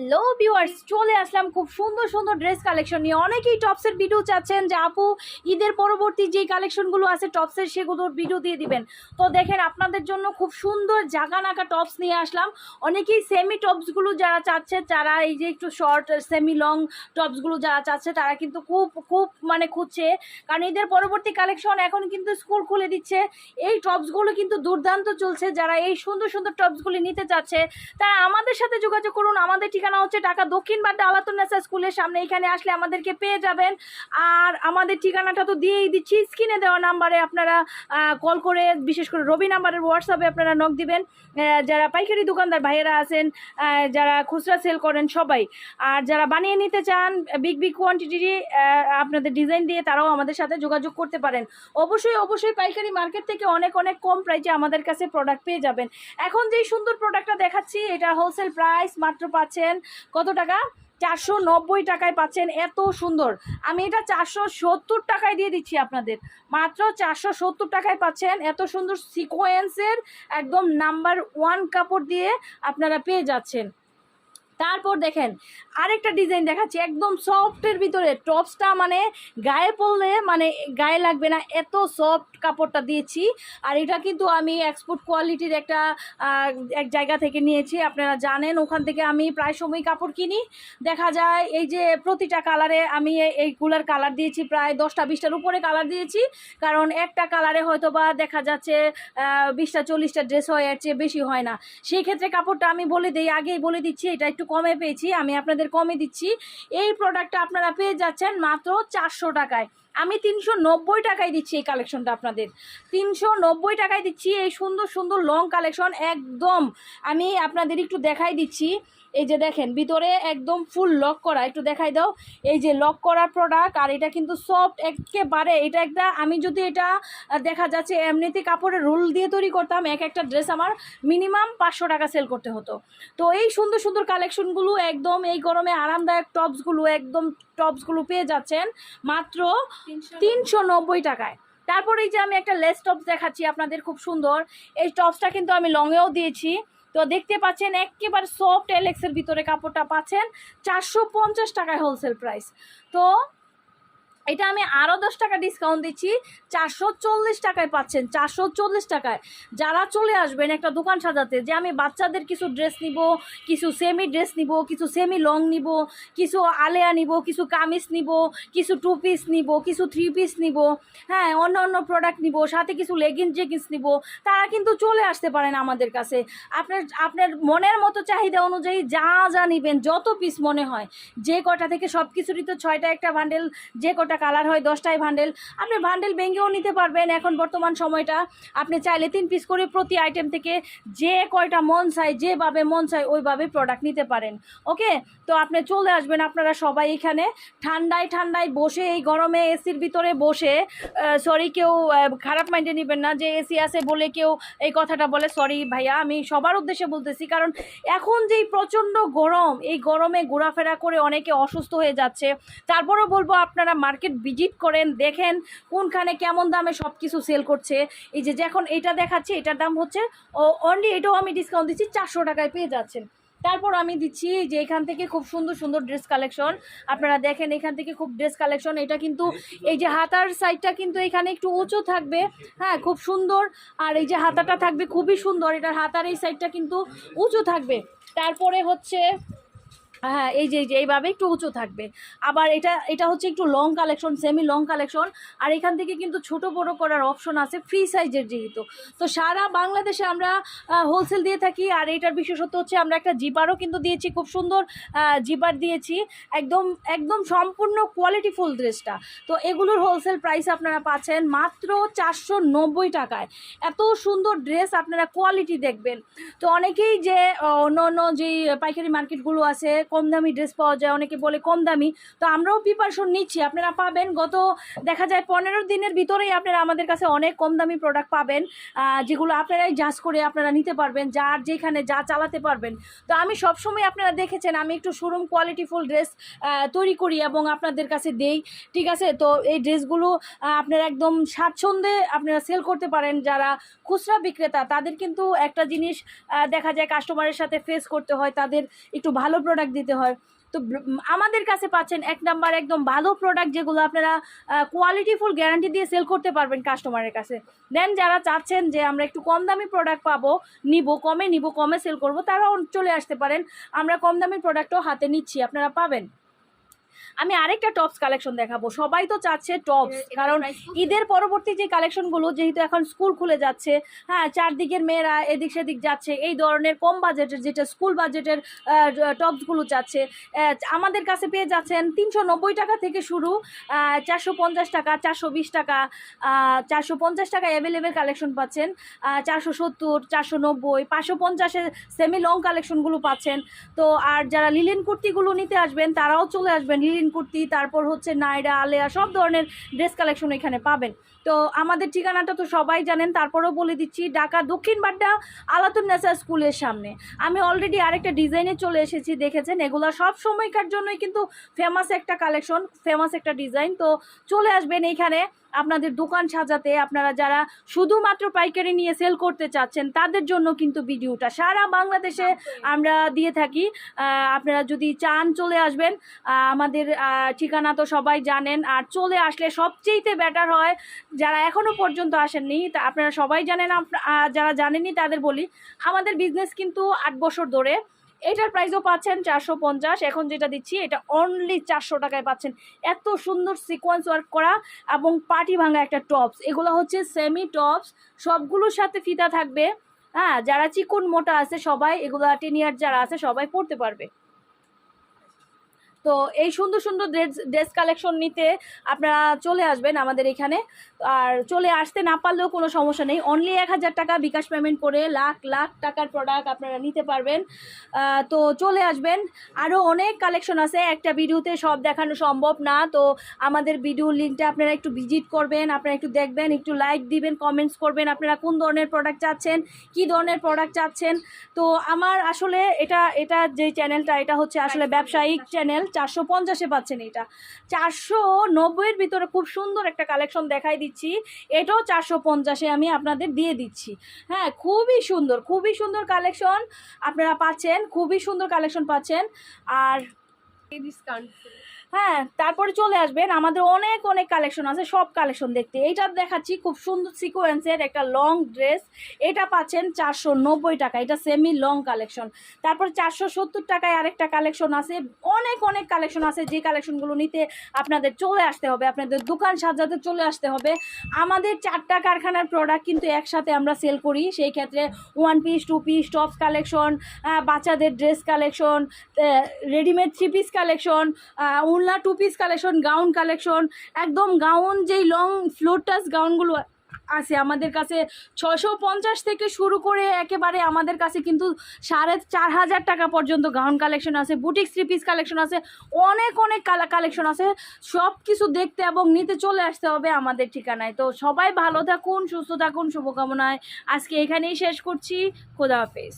Hello viewers চলে আসলাম খুব সুন্দর সুন্দর ড্রেস কালেকশন নিয়ে। অনেকেই টপসের ভিডিও চাচ্ছেন যে, আপু, ঈদের পরবর্তী যেই কালেকশনগুলো আছে টপসের সেগুলোর ভিডিও দিয়ে দিবেন। তো দেখেন, আপনাদের জন্য খুব সুন্দর জাগা নাকা টপস নিয়ে আসলাম। অনেকেই সেমি টপসগুলো যারা চাচ্ছে, তারা এই যে একটু শর্ট সেমি লং টপসগুলো যারা চাচ্ছে, তারা কিন্তু খুব খুব মানে খুঁজছে। কারণ ঈদের পরবর্তী কালেকশন এখন কিন্তু স্কুল খুলে দিচ্ছে। এই টপসগুলো কিন্তু দুর্দান্ত চলছে। যারা এই সুন্দর সুন্দর টপসগুলি নিতে চাচ্ছে, তারা আমাদের সাথে যোগাযোগ করুন। আমাদের ঠিকানা হচ্ছে ঢাকা দক্ষিণ বাড্ডা আলাতুন্নেসা স্কুলের সামনে। এখানে আসলে আমাদেরকে পেয়ে যাবেন। আর আমাদের ঠিকানাটা তো দিয়েই দিচ্ছি। স্ক্রিনে দেওয়া নাম্বারে আপনারা কল করে, বিশেষ করে রবি নাম্বারের হোয়াটসঅ্যাপে আপনারা নক দিবেন। যারা পাইকারি দোকানদার ভাইয়েরা আছেন যারা খুচরা সেল করেন সবাই। আর যারা বানিয়ে নিতে চান বিগ বিগ কোয়ান্টিটি আপনাদের ডিজাইন দিয়ে তারাও আমাদের সাথে যোগাযোগ করতে পারেন। অবশ্যই অবশ্যই পাইকারি মার্কেট থেকে অনেক অনেক কম প্রাইসে আমাদের কাছে প্রোডাক্ট পেয়ে যাবেন। এখন যেই সুন্দর প্রোডাক্টটা দেখাচ্ছি, এটা হোলসেল প্রাইস মাত্র পাচ্ছেন কত টাকা? চারশো নব্বই টাকায় পাচ্ছেন, এত সুন্দর। আমি এটা চারশো সত্তর টাকায় দিয়ে দিচ্ছি আপনাদের। মাত্র চারশো সত্তর টাকায় পাচ্ছেন, এত সুন্দর সিকোয়েন্সের একদম নাম্বার ওয়ান কাপড় দিয়ে আপনারা পেয়ে যাচ্ছেন। তারপর দেখেন, আরেকটা ডিজাইন দেখাচ্ছি, একদম সফটের ভিতরে টপসটা মানে গায়ে পরলে মানে গায়ে লাগবে না, এত সফট কাপড়টা দিয়েছি। আর এটা কিন্তু আমি এক্সপোর্ট কোয়ালিটির একটা এক জায়গা থেকে নিয়েছি, আপনারা জানেন, ওখান থেকে আমি প্রায় সময় কাপড় কিনি। দেখা যায়, এই যে প্রতিটা কালারে আমি এ- এইগুলার কালার দিয়েছি, প্রায় দশটা, বিশটার উপরে কালার দিয়েছি। কারণ একটা কালারে হয়তো বা দেখা যাচ্ছে বিশটা, চল্লিশটা ড্রেস হয়, এর চেয়ে বেশি হয় না। সেই ক্ষেত্রে কাপড়টা আমি বলে দিই, আগেই বলে দিচ্ছি, এটা একটু কমে পেয়েছি, আমি আপনাদের কমে দিচ্ছি। এই প্রোডাক্টটা আপনারা পেয়ে যাচ্ছেন মাত্র চারশো টাকায়। আমি তিনশো নব্বই টাকায় দিচ্ছি এই কালেকশনটা আপনাদের। তিনশো নব্বই টাকায় দিচ্ছি এই সুন্দর সুন্দর লং কালেকশন একদম। আমি আপনাদের একটু দেখাই দিচ্ছি। এই যে দেখেন, ভিতরে একদম ফুল লক করা, একটু দেখাই দাও। এই যে লক করা প্রোডাক্ট আর এটা কিন্তু সফট একেবারে, এটা একটা, আমি যদি এটা দেখা যাচ্ছে এমনিতে কাপড়ের রোল দিয়ে তৈরি করতাম, এক একটা ড্রেস আমার মিনিমাম পাঁচশো টাকা সেল করতে হতো। তো এই সুন্দর সুন্দর কালেকশনগুলো একদম, এই গরমে আরামদায়ক টপসগুলো একদম টপসগুলো পেয়ে যাচ্ছেন, মাত্র তিনশো নব্বই টাকায়। তারপর এই যে আমি একটা লেস টপস দেখাচ্ছি আপনাদের, খুব সুন্দর। এই টপসটা কিন্তু আমি লংয়েও দিয়েছি। তো দেখতে পাচ্ছেন একেবারে সফট এলেক্সের ভিতরে কাপড়টা পাচ্ছেন। চারশো পঞ্চাশ টাকায় হোলসেল প্রাইস তো এটা আমি আরও দশ টাকা ডিসকাউন্ট দিচ্ছি। চারশো চল্লিশ টাকায় পাচ্ছেন, চারশো চল্লিশ টাকায়। যারা চলে আসবেন একটা দোকান সাজাতে, যে আমি বাচ্চাদের কিছু ড্রেস নিব, কিছু সেমি ড্রেস নিব, কিছু সেমি লং নিব, কিছু আলেয়া নিব, কিছু কামিজ নিব, কিছু টু পিস নিব, কিছু থ্রি পিস নিব হ্যাঁ অন্য অন্য প্রোডাক্ট নিব, সাথে কিছু লেগিংস জেগিংস নিব, তারা কিন্তু চলে আসতে পারেন আমাদের কাছে। আপনার আপনার মনের মতো চাহিদা অনুযায়ী যা যা নিবেন, যত পিস মনে হয়, যে কটা থেকে সব কিছুরই তো ছয়টা একটা বান্ডেল যে কটা কালার হয় দশটাই বান্ডেল আপনি বান্ডেল ভেঙেও নিতে পারবেন এখন বর্তমান সময়টা। আপনি চাইলে তিন পিস করে প্রতি আইটেম থেকে যে কয়টা মন চায়, যেভাবে মন চায়, ওইভাবে প্রোডাক্ট নিতে পারেন। ওকে? তো আপনি চলে আসবেন আপনারা সবাই এখানে। ঠান্ডায় ঠান্ডায় বসে, এই গরমে এসির ভিতরে বসে সরি কেউ খারাপ মাইন্ডে নেবেন না যে এসি আছে বলে কেউ এই কথাটা বলে। সরি ভাইয়া, আমি সবার উদ্দেশ্যে বলতেছি, কারণ এখন যেই প্রচণ্ড গরম, এই গরমে ঘোরাফেরা করে অনেকে অসুস্থ হয়ে যাচ্ছে। তারপরেও বলব আপনারা মার্কেট ভিজিট করেন, দেখেন কোনখানে কেমন দামে সব কিছু সেল করছে। এই যে যখন এটা দেখাচ্ছে, এটার দাম হচ্ছে, ও অনলি এটাও আমি ডিসকাউন্ট দিচ্ছি, চারশো টাকায় পেয়ে যাচ্ছেন। তারপর আমি দিচ্ছি যে এখান থেকে খুব সুন্দর সুন্দর ড্রেস কালেকশন আপনারা দেখেন এখান থেকে খুব ড্রেস কালেকশন এটা কিন্তু এই যে হাতার সাইডটা কিন্তু এখানে একটু উঁচু থাকবে হ্যাঁ খুব সুন্দর। আর এই যে হাতাটা থাকবে খুবই সুন্দর, এটার হাতার এই সাইডটা কিন্তু উঁচু থাকবে। তারপরে হচ্ছে হ্যাঁ এই যে এই যে, এইভাবে একটু উঁচু থাকবে। আবার এটা এটা হচ্ছে একটু long collection semi long collection আর এখান থেকে কিন্তু ছোট বড় করার অপশন আছে ফ্রি সাইজের যেহেতু। তো সারা বাংলাদেশে আমরা হোলসেল দিয়ে থাকি। আর এটার বিশেষত্ব হচ্ছে আমরা একটা জিপারও কিন্তু দিয়েছি, খুব সুন্দর জিপার দিয়েছি। একদম একদম সম্পূর্ণ কোয়ালিটিফুল ড্রেসটা তো এগুলোর হোলসেল প্রাইস আপনারা পাচ্ছেন মাত্র চারশো নব্বই টাকায়। এত সুন্দর ড্রেস আপনারা কোয়ালিটি দেখবেন। তো অনেকেই যে অন্য অন্য যে পাইকারি মার্কেটগুলো আছে কম দামি ড্রেস পাওয়া যায়, অনেকে বলে কম দামি। তো আমরাও প্রিপারেশন নিচ্ছি। আপনারা পাবেন গত, দেখা যায় পনেরো দিনের ভিতরেই আপনারা আমাদের কাছে অনেক কম দামি প্রোডাক্ট পাবেন যেগুলো আপনারাই জাজ করে আপনারা নিতে পারবেন, যার যেখানে যা চালাতে পারবেন। তো আমি সবসময় আপনারা দেখেছেন, আমি একটু শোরুম কোয়ালিটিফুল ড্রেস তৈরি করি এবং আপনাদের কাছে দেই, ঠিক আছে? তো এই ড্রেসগুলো আপনারা একদম স্বাচ্ছন্দ্যে আপনারা সেল করতে পারেন। যারা খুচরা বিক্রেতা, তাদের কিন্তু একটা জিনিস দেখা যায় কাস্টমারের সাথে ফেস করতে হয়, তাদের একটু ভালো প্রোডাক্ট দিতে হয়। তো আমাদের কাছে পাচ্ছেন এক নাম্বার একদম ভালো প্রোডাক্ট যেগুলো আপনারা কোয়ালিটিফুল গ্যারান্টি দিয়ে সেল করতে পারবেন কাস্টমারের কাছে। দেন যারা চাচ্ছেন যে আমরা একটু কম দামি প্রোডাক্ট পাবো, নিব, কমে নিব, কমে সেল করব, তারাও চলে আসতে পারেন। আমরা কম দামি প্রোডাক্টও হাতে নিচ্ছি, আপনারা পাবেন। আমি আরেকটা টপস কালেকশন দেখাবো। সবাই তো চাচ্ছে টপস কারণ ঈদের পরবর্তী যে কালেকশনগুলো যেহেতু এখন স্কুল খুলে যাচ্ছে হ্যাঁ চারদিকের মেয়েরা এদিক সেদিক যাচ্ছে এই ধরনের কম বাজেটের যেটা স্কুল বাজেটের টপসগুলো আহ, আমাদের কাছে পেয়ে যাচ্ছেন তিনশো নব্বই টাকা থেকে শুরু চারশো পঞ্চাশ টাকা চারশো বিশ টাকা চারশো পঞ্চাশ টাকা অ্যাভেলেবেল কালেকশন পাচ্ছেন চারশো সত্তর চারশো নব্বই পাঁচশো পঞ্চাশের সেমি লং কালেকশনগুলো পাচ্ছেন। তো আর যারা লিলেন কুর্তিগুলো নিতে আসবেন তারাও চলে আসবেন লিলেন কুর্তি, তারপর হচ্ছে নাইরা আলেয়া, সব ধরনের ড্রেস কালেকশন এখানে পাবেন। তো আমাদের ঠিকানাটা তো সবাই জানেন, তারপরেও বলে দিচ্ছি, ঢাকা দক্ষিণ বাড্ডা, আলাতুন নেসা স্কুলের সামনে। আমি অলরেডি আরেকটা ডিজাইনে চলে এসেছি, দেখেছেন? এগুলো সব সময়কার জন্যই কিন্তু ফেমাস একটা কালেকশন ফেমাস একটা ডিজাইন তো চলে আসবেন এইখানে আপনাদের দোকান সাজাতে আপনারা যারা শুধুমাত্র পাইকারি নিয়ে সেল করতে চাচ্ছেন তাদের জন্য কিন্তু ভিডিওটা সারা বাংলাদেশে আমরা দিয়ে থাকি। আপনারা যদি চান চলে আসবেন আমাদের ঠিকানা তো সবাই জানেন। আর চলে আসলে সবচেয়েতে বেটার হয় যারা এখনও পর্যন্ত আসেননি তা আপনারা সবাই জানেন যারা জানেননি তাদের বলি আমাদের বিজনেস কিন্তু আট বছর ধরে এটার প্রাইসও পাচ্ছেন চারশো পঞ্চাশ, এখন যেটা দিচ্ছি এটা অনলি চারশো টাকায় পাচ্ছেন। এত সুন্দর সিকোয়েন্স ওয়ার্ক করা এবং পাটি ভাঙা একটা টপস এগুলো হচ্ছে সেমি টপস সবগুলোর সাথে ফিতা থাকবে। হ্যাঁ যারা চিকন মোটা আছে সবাই, এগুলো টেন ইয়ার যারা আছে সবাই পড়তে পারবে। তো এই সুন্দর সুন্দর ড্রেস ড্রেস কালেকশন নিতে আপনারা চলে আসবেন আমাদের এখানে। আর চলে আসতে না পারলেও কোনো সমস্যা নেই। অনলি এক হাজার টাকা বিকাশ পেমেন্ট করে লাখ লাখ টাকার প্রোডাক্ট আপনারা নিতে পারবেন। তো চলে আসবেন। আরও অনেক কালেকশন আছে। একটা ভিডিওতে সব দেখানো সম্ভব না। তো আমাদের ভিডিও লিঙ্কটা আপনারা একটু ভিজিট করবেন। আপনারা একটু দেখবেন একটু লাইক দিবেন কমেন্টস করবেন আপনারা কোন ধরনের প্রোডাক্ট চাচ্ছেন কি ধরনের প্রোডাক্ট চাচ্ছেন। তো আমার আসলে এটা এটা যে চ্যানেলটা এটা হচ্ছে আসলে ব্যবসায়িক চ্যানেল চারশো পঞ্চাশে পাচ্ছেন এটা। চারশো নব্বইয়ের ভিতরে খুব সুন্দর একটা কালেকশন দেখাই দিচ্ছি। এটাও চারশো পঞ্চাশে আমি আপনাদের দিয়ে দিচ্ছি। হ্যাঁ খুবই সুন্দর খুবই সুন্দর কালেকশন আপনারা পাচ্ছেন, খুবই সুন্দর কালেকশন পাচ্ছেন। আর ডিসকাউন্ট হ্যাঁ তারপরে চলে আসবেন। আমাদের অনেক অনেক কালেকশন আছে, সব কালেকশন দেখতে। এইটা দেখাচ্ছি, খুব সুন্দর সিকোয়েন্সের একটা লং ড্রেস এটা পাচ্ছেন চারশো নব্বই টাকা, এটা সেমি লং কালেকশন তারপর চারশো সত্তর টাকায় আরেকটা কালেকশন আছে। অনেক অনেক কালেকশন আছে, যে কালেকশনগুলো নিতে আপনাদের চলে আসতে হবে, আপনাদের দোকান সাজাতে চলে আসতে হবে। আমাদের চারটা কারখানার প্রোডাক্ট কিন্তু একসাথে আমরা সেল করি। সেই ক্ষেত্রে one piece two piece tops collection বাচ্চাদের dress collection readymade three piece collection woollen two piece collection gown collection একদম গাউন যেই লং ফ্লোটাস গাউনগুলো আছে আমাদের কাছে ছশো পঞ্চাশ থেকে শুরু করে একেবারে আমাদের কাছে কিন্তু সাড়ে চার হাজার টাকা পর্যন্ত গাউন কালেকশন আছে বুটিক থ্রি পিস কালেকশন আছে, অনেক অনেক কালা কালেকশন আছে, সব কিছু দেখতে এবং নিতে চলে আসতে হবে আমাদের ঠিকানায়। তো সবাই ভালো থাকুন, সুস্থ থাকুন, শুভকামনায়। আজকে এখানেই শেষ করছি, খোদা হাফেজ।